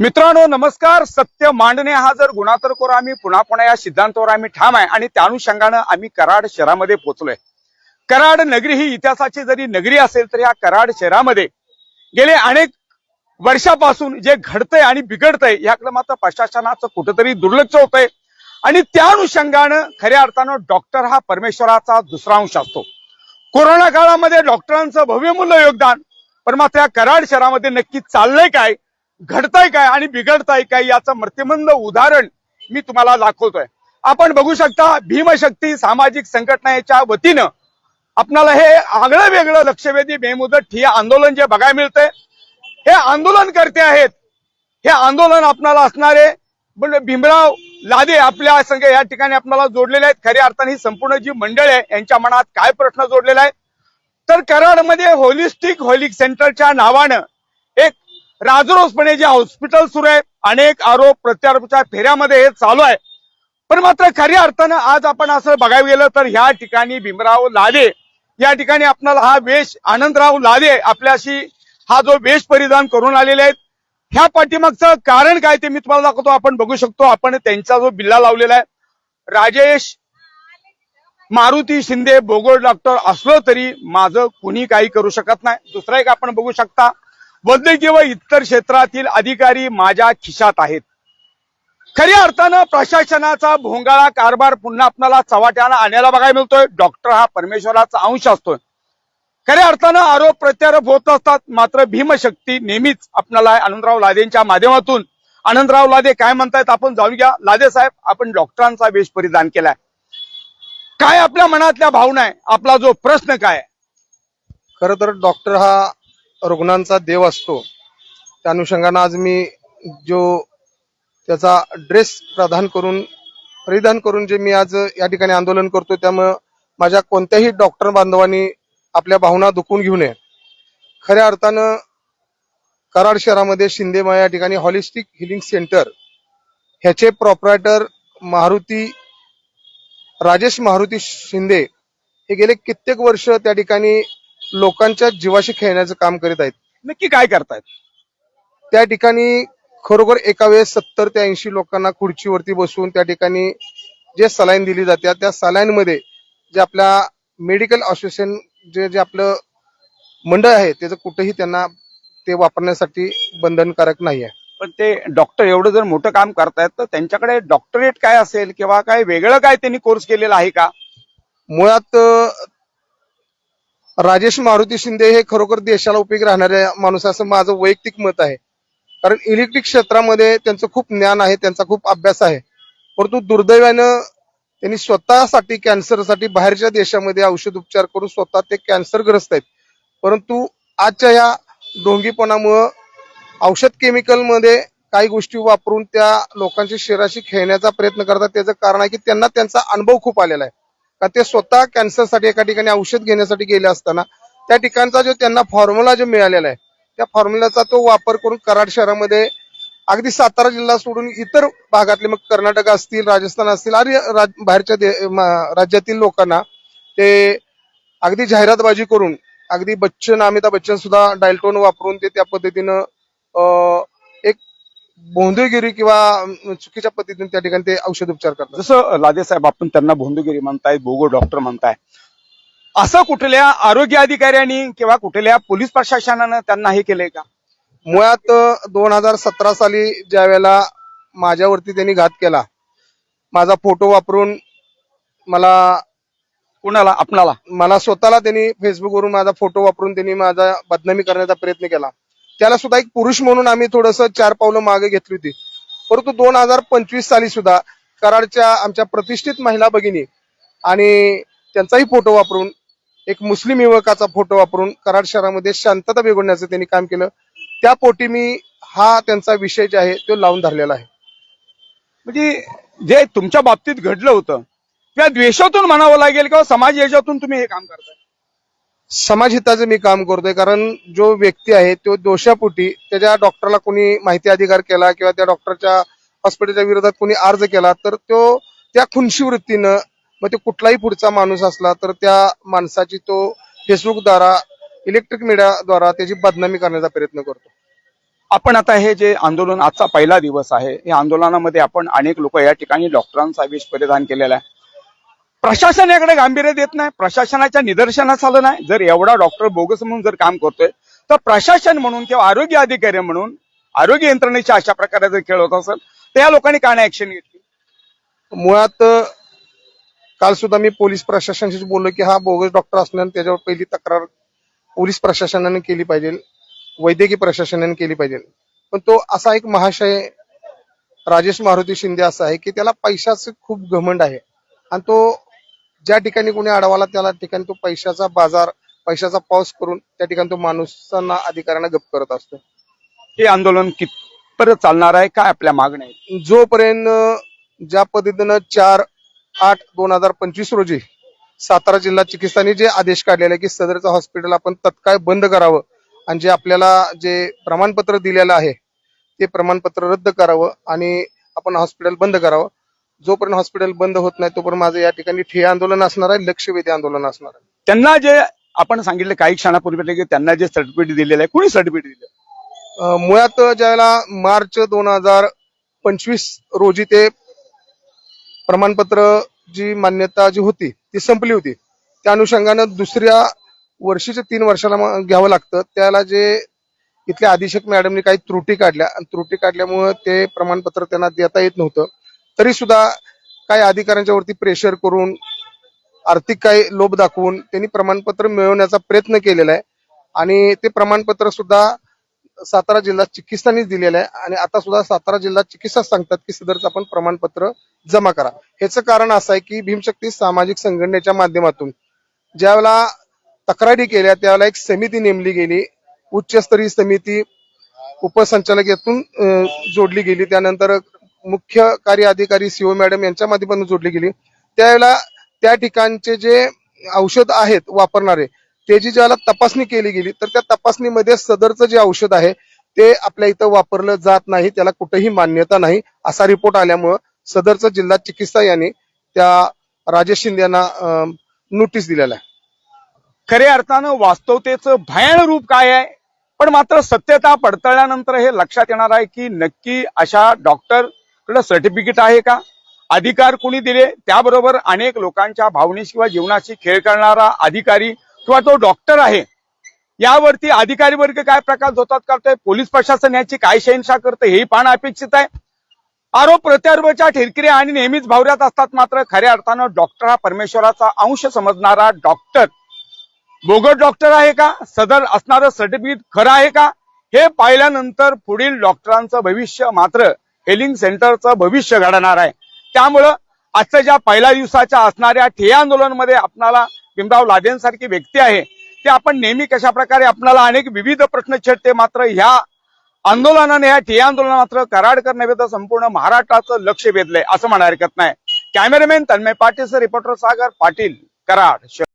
मित्रांनो नमस्कार. सत्य मांडणे हा जर गुन्हा तर करू आम्ही पुन्हा पुन्हा या सिद्धांतावर आम्ही ठाम आहे आणि त्या अनुषंगानं आम्ही कराड शहरामध्ये पोहोचलोय. कराड नगरी ही इतिहासाची जरी नगरी असेल तर या कराड शहरामध्ये गेले अनेक वर्षापासून जे घडतंय आणि बिघडतंय याकडे मात्र प्रशासनाचं कुठंतरी दुर्लक्ष होतंय. आणि त्या अनुषंगानं खऱ्या अर्थानं डॉक्टर हा परमेश्वराचा दुसरा अंश असतो. कोरोना काळामध्ये डॉक्टरांचं भव्यमूल्य योगदान पण मात्र या कराड शहरामध्ये नक्की चाललंय काय? घडताय काय आणि बिघडताय काय याचं मृत्युमंद उदाहरण मी तुम्हाला दाखवतोय. आपण बघू शकता भीमशक्ती सामाजिक संघटनेच्या वतीनं आपणाला हे आगळं वेगळं लक्षवेधी बेमुदत ठिया आंदोलन जे बघायला मिळतंय हे आंदोलन करते आहेत. हे आंदोलन आपणाला असणारे पण भीमराव लादे आपल्या संघ या ठिकाणी आपल्याला जोडलेले आहेत. खऱ्या अर्थाने ही संपूर्ण जी मंडळ आहे यांच्या मनात काय प्रश्न जोडलेला आहे? तर कराडमध्ये होलिस्टिक होलिक सेंटरच्या नावानं राजरोसपणे जे हॉस्पिटल सुरू आहे अनेक आरोप प्रत्यारोपच्या फेऱ्यामध्ये हे चालू आहे. पण मात्र खऱ्या अर्थानं आज आपण असं बघायला गेलं तर ह्या ठिकाणी भीमराव लादे या ठिकाणी आपल्याला हा वेश आनंदराव लादे आपल्याशी हा जो वेश परिधान करून आलेले आहेत. ह्या पाठीमागचं कारण काय ते मी तुम्हाला दाखवतो आपण बघू शकतो. आपण त्यांचा जो बिल्ला लावलेला आहे राजेश मारुती शिंदे बोगोळ डॉक्टर असलो तरी माझं कुणी काही करू शकत नाही. दुसरा एक आपण बघू शकता वैद्यकीय व इतर क्षेत्रातील अधिकारी माझ्या खिशात आहेत. खऱ्या अर्थानं प्रशासनाचा भोंगाळा कारभार पुन्हा आपल्याला चव्हाट्याला आणायला बघायला मिळतोय. डॉक्टर हा परमेश्वराचा अंश असतोय. खऱ्या अर्थानं आरोप प्रत्यारोप होत असतात. मात्र भीमशक्ती नेहमीच आपल्याला आनंदराव लादेंच्या माध्यमातून आनंदराव लादे काय म्हणतायत आपण जाऊन घ्या लादे साहेब आपण डॉक्टरांचा वेश परिधान केलाय. काय आपल्या मनातल्या भावना आहे? आपला जो प्रश्न काय खर खरं तर डॉक्टर हा रुग्णांचा देव असतो. त्या अनुषंगानं आज मी जो त्याचा ड्रेस प्रदान करून परिधान करून जे मी आज या ठिकाणी आंदोलन करतो त्यामुळं माझ्या कोणत्याही डॉक्टर बांधवांनी आपल्या भावना दुखून घेऊ नये. खऱ्या अर्थानं कराड शहरामध्ये शिंदेमा या ठिकाणी हॉलिस्टिक हिलिंग सेंटर ह्याचे प्रॉपरायटर मारुती राजेश मारुती शिंदे हे गेले कित्येक वर्ष त्या ठिकाणी लोकांच्या जीवाशी खेळण्याचं काम करीत आहेत. नक्की काय करतायत? त्या ठिकाणी खरोखर एका वेळेस सत्तर ते ऐंशी लोकांना खुर्चीवरती बसून त्या ठिकाणी जे सलाईन दिली जाते त्या सलाईन मध्ये जे आपल्या मेडिकल असोसिएशन जे जे आपलं मंडळ आहे त्याचं कुठेही त्यांना ते वापरण्यासाठी बंधनकारक नाही आहे. पण ते डॉक्टर एवढं जर मोठं काम करतायत तर त्यांच्याकडे डॉक्टरेट काय असेल किंवा काय वेगळं काय त्यांनी कोर्स केलेला आहे का? मुळात अं, राजेश मारुती शिंदे हे खरोखर देशाला उपयोगी राहणारे माणूस असं माझं वैयक्तिक मत आहे. कारण इलेक्ट्रिक क्षेत्रामध्ये त्यांचं खूप ज्ञान आहे त्यांचा खूप अभ्यास आहे. परंतु दुर्दैवानं त्यांनी स्वतःसाठी कॅन्सरसाठी बाहेरच्या देशामध्ये औषध उपचार करून स्वतः ते कॅन्सरग्रस्त आहेत. परंतु आजच्या ह्या ढोंगीपणामुळं औषध केमिकलमध्ये काही गोष्टी वापरून त्या लोकांच्या शरीराशी खेळण्याचा प्रयत्न करतात. त्याचं कारण आहे की त्यांना त्यांचा अनुभव खूप आलेला आहे. का ते स्वतः कॅन्सरसाठी एका ठिकाणी औषध घेण्यासाठी गेले असताना त्या ठिकाणचा जो त्यांना फॉर्म्युला जो मिळालेला आहे त्या फॉर्म्युलाचा तो वापर करून कराड शहरामध्ये अगदी सातारा जिल्हा सोडून इतर भागातले मग कर्नाटक असतील राजस्थान असतील आणि बाहेरच्या राज्यातील लोकांना ते अगदी जाहिरातबाजी करून अगदी बच्चन अमिताभ बच्चन सुद्धा डायल्टोन वापरून ते त्या पद्धतीनं भोंदूगिरी किंवा चुकीच्या पद्धतीने त्या ठिकाणी ते औषध उपचार करतात. जसं लादे साहेब आपण त्यांना भोंदूगिरी म्हणताय बोगो डॉक्टर म्हणताय. असं कुठल्या आरोग्य अधिकाऱ्यांनी किंवा कुठल्या पोलीस प्रशासनानं त्यांना हे केलंय का? मुळात दोन हजार सतरा साली ज्या वेळेला माझ्यावरती त्यांनी घात केला माझा फोटो वापरून मला कुणाला? आपणाला? मला स्वतःला त्यांनी फेसबुकवरून माझा फोटो वापरून त्यांनी माझा बदनामी करण्याचा प्रयत्न केला. त्याला सुद्धा एक पुरुष म्हणून आम्ही थोडस चार पावलं मागे घेतली होती. परंतु दोन हजार पंचवीस साली सुद्धा कराडच्या आमच्या प्रतिष्ठित महिला भगिनी आणि त्यांचाही फोटो वापरून एक मुस्लिम युवकाचा फोटो वापरून कराड शहरामध्ये शांतता बिघडण्याचं त्यांनी काम केलं. त्या पोटी मी हा त्यांचा विषय जे आहे तो लावून धरलेला आहे. म्हणजे जे तुमच्या बाबतीत घडलं होतं त्या द्वेषातून म्हणावं लागेल किंवा समाज याच्यातून तुम्ही हे काम करताय? समाजहिताचं मी काम करतोय कारण जो व्यक्ती आहे तो दोषापोटी त्याच्या डॉक्टरला कोणी माहिती अधिकार केला किंवा त्या डॉक्टरच्या हॉस्पिटलच्या विरोधात कोणी अर्ज केला तर तो त्या खुनशी वृत्तीनं मग तो कुठलाही पुढचा माणूस असला तर त्या माणसाची तो फेसबुकद्वारा इलेक्ट्रिक मीडियाद्वारा त्याची बदनामी करण्याचा प्रयत्न करतो. आपण आता हे जे आंदोलन आजचा पहिला दिवस आहे या आंदोलनामध्ये आपण अनेक लोक या ठिकाणी डॉक्टरांचा वेश परिधान केलेला आहे. प्रशासन याकडे गांभीर्य देत नाही प्रशासनाच्या निदर्शनास आलं नाही. जर एवढा डॉक्टर बोगस म्हणून जर काम करतोय तर प्रशासन म्हणून किंवा आरोग्य अधिकारी म्हणून आरोग्य यंत्रणेच्या अशा प्रकारे जर खेळ होत असेल तर या लोकांनी का नाही ऍक्शन घेतली? मुळात काल सुद्धा मी पोलीस प्रशासनाशी बोललो की हा बोगस डॉक्टर असल्याने त्याच्यावर पहिली तक्रार पोलीस प्रशासनाने केली पाहिजे वैद्यकीय प्रशासनाने केली पाहिजे. पण तो असा एक महाशय राजेश मारुती शिंदे असा आहे की त्याला पैशाचं खूप घमंड आहे. आणि तो ज्या ठिकाणी कोणी अडवाला त्याला ठिकाणी तो पैशाचा बाजार पैशाचा पाऊस करून त्या ठिकाणी तो माणसांना अधिकाऱ्यांना गप करत असतो. हे आंदोलन कितपर्यंत चालणार आहे? काय आपल्या मागण्या आहेत? जोपर्यंत ज्या पद्धतीनं चार आठ दोन हजार पंचवीस रोजी सातारा जिल्हा चिकित्साने जे आदेश काढलेले की सदरचं हॉस्पिटल आपण तत्काळ बंद करावं आणि जे आपल्याला जे प्रमाणपत्र दिलेलं आहे ते प्रमाणपत्र रद्द करावं आणि आपण हॉस्पिटल बंद करावं जोपर्यंत हॉस्पिटल बंद होत नाही तोपर्यंत माझं या ठिकाणी ठिय्या आंदोलन असणार आहे लक्षवेधी आंदोलन असणार आहे. त्यांना जे आपण सांगितलं काही क्षणापूर्वी की त्यांना जे सर्टिफिकेट दिलेलं आहे कुणी सर्टिफिकेट दिलं मुळात ज्यावेळेला मार्च दोन हजार पंचवीस रोजी ते प्रमाणपत्र जी मान्यता जी होती ती संपली होती. त्या अनुषंगानं दुसऱ्या वर्षीच्या तीन वर्षाला घ्यावं लागतं. त्याला जे इथल्या अधीक्षक मॅडमनी काही त्रुटी काढल्या आणि त्रुटी काढल्यामुळं ते प्रमाणपत्र त्यांना देता येत नव्हतं. तरी सुद्धा काही अधिकाऱ्यांच्या वरती प्रेशर करून आर्थिक काही लोभ दाखवून त्यांनी प्रमाणपत्र मिळवण्याचा प्रयत्न केलेला आहे. आणि ते प्रमाणपत्र सुद्धा सातारा जिल्हा चिकित्सानीच दिलेलं आहे. आणि आता सुद्धा सातारा जिल्हा चिकित्सा सांगतात की सदरचं आपण प्रमाणपत्र जमा करा. ह्याचं कारण असं आहे की भीमशक्ती सामाजिक संघटनेच्या माध्यमातून ज्यावेळेला तक्रारी केल्या त्यावेळेला एक समिती नेमली गेली. उच्चस्तरीय समिती उपसंचालक यातून जोडली गेली. त्यानंतर मुख्य कार्य अधिकारी सीओ मॅडम यांच्या माध्यमातून जोडली गेली. त्यावेळेला त्या ठिकाणचे जे औषध आहेत वापरणारे त्याची ज्याला तपासणी केली गेली तर त्या तपासणीमध्ये सदरचं जे औषध आहे ते आपल्या इथं वापरलं जात नाही त्याला कुठेही मान्यता नाही असा रिपोर्ट आल्यामुळं सदरचं जिल्हा चिकित्सा यांनी त्या राजेश शिंदे यांना नोटीस दिलेला आहे. खऱ्या अर्थानं वास्तवतेचं भयान रूप काय आहे? पण मात्र सत्यता पडताळल्यानंतर हे लक्षात येणार आहे की नक्की अशा डॉक्टर कडे सर्टिफिकेट आहे का? अधिकार कुणी दिले? त्याबरोबर अनेक लोकांच्या भावनेशी किंवा जीवनाशी खेळ करणारा अधिकारी किंवा तो डॉक्टर आहे. यावरती अधिकारी वर्ग काय प्रकार धोतात करतोय? पोलीस प्रशासन याची काय शहनशाह करतं हेही पाहणं अपेक्षित आहे. आरोप प्रत्यारोपाच्या ठिरकिऱ्या आणि नेहमीच भावऱ्यात असतात मात्र खऱ्या अर्थानं डॉक्टर हा परमेश्वराचा अंश समजणारा डॉक्टर बोगट डॉक्टर आहे का? सदर असणारं सर्टिफिकेट खरं आहे का? हे पाहिल्यानंतर पुढील डॉक्टरांचं भविष्य मात्र हेलिंग सेंटरचं भविष्य घडणार आहे. त्यामुळं आजच्या ज्या पहिल्या दिवसाच्या असणाऱ्या ठिय्या आंदोलनमध्ये आपणाला भीमराव लादेंसारखी व्यक्ती आहे ते आपण नेहमी कशा प्रकारे आपणाला अनेक विविध प्रश्न छेडते मात्र ह्या आंदोलनाने ह्या ठेय आंदोलन मात्र कराडकर नव्हे तर संपूर्ण महाराष्ट्राचं लक्ष वेधलंय असं म्हणायला हरकत नाही. Cameraman Tanmay Patil reporter Sagar Patil Karad.